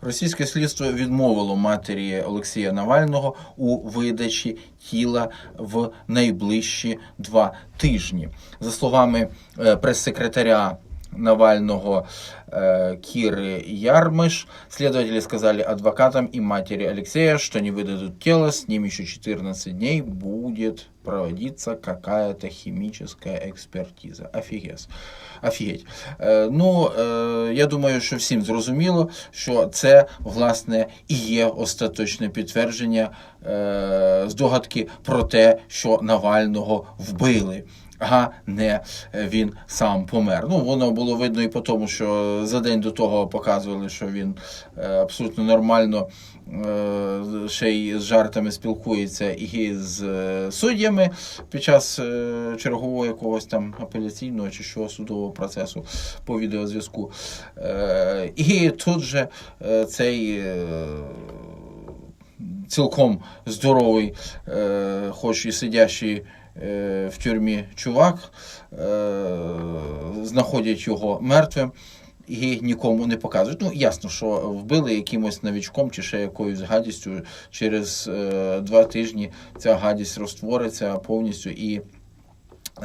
Російське слідство відмовило матері Олексія Навального у видачі тіла в найближчі два тижні. За словами е, прес-секретаря Навального э, Киры Ярмыш. Следователи сказали адвокатам и матери Алексея, что не выдадут тело, с ним еще 14 дней будет проводиться какая-то химическая экспертиза. Офігез. Офігеть. Е, ну, е, я думаю, що всім зрозуміло, що це, власне, і є остаточне підтвердження е, здогадки про те, що Навального вбили а не е, він сам помер. Ну, воно було видно і по тому, що за день до того показували, що він е, абсолютно нормально е, ще й з жартами спілкується і з суддями під час чергового якогось там апеляційного чи що судового процесу по відеозв'язку. І тут же цей. Цілком здоровий, е, хоч і сидящий е, в тюрмі чувак, е, знаходять його мертвим і нікому не показують. Ну, ясно, що вбили якимось новічком чи ще якоюсь гадістю. Через е, два тижні ця гадість розтвориться повністю і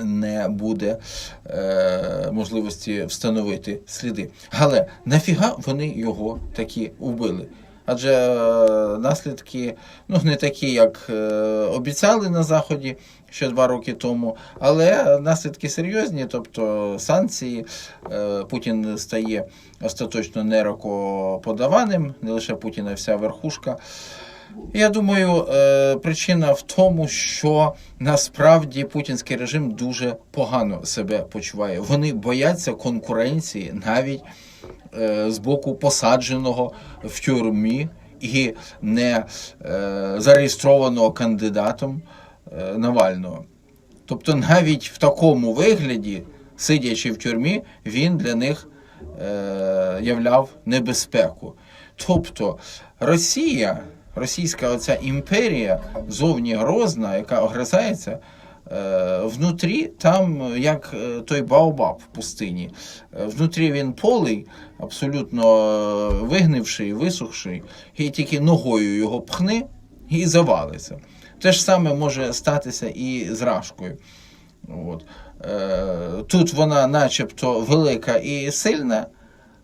не буде е, можливості встановити сліди. Але нафіга вони його таки вбили? Адже е, наслідки ну, не такі, як е, обіцяли на Заході ще два роки тому, але наслідки серйозні, тобто санкції. Е, Путін стає остаточно нерокоподаваним, не лише Путін, а вся верхушка. Я думаю, причина в тому, що насправді путінський режим дуже погано себе почуває. Вони бояться конкуренції навіть з боку посадженого в тюрмі і не е, зареєстрованого кандидатом е, Навального. Тобто, навіть в такому вигляді, сидячи в тюрмі, він для них е, являв небезпеку. Тобто Росія, російська оця імперія зовні грозна, яка огризається, е, внутрі там як е, той Баобаб в пустині. Е, Внутрі він полий, абсолютно е, вигнивший, висохший, і тільки ногою його пхни і завалиться. Те ж саме може статися і з Рашкою. От. Е, тут вона начебто велика і сильна,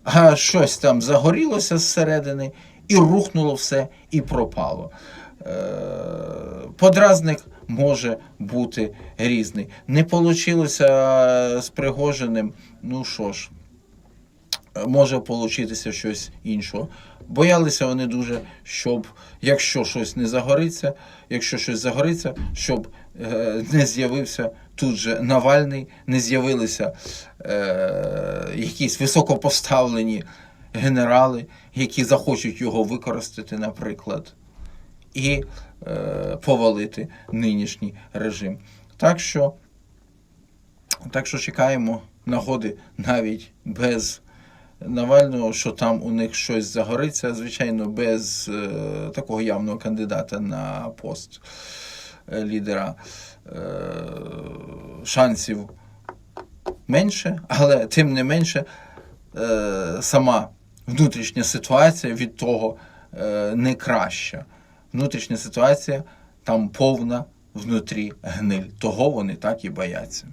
а щось там загорілося зсередини, і рухнуло все, і пропало. Е, подразник може бути різний. Не вийшло з Пригожиним, ну що ж, може получитися щось іншого. Боялися вони дуже, щоб якщо щось не загориться, якщо щось загориться, щоб е, не з'явився тут же Навальний, не з'явилися е, якісь високопоставлені генерали, які захочуть його використати, наприклад, і е, повалити нинішній режим. Так що, так що чекаємо нагоди навіть без. Навального, що там у них щось загориться, звичайно, без е, такого явного кандидата на пост е, лідера е, шансів менше, але тим не менше е, сама внутрішня ситуація від того е, не краща. Внутрішня ситуація там повна внутрі гниль. Того вони так і бояться.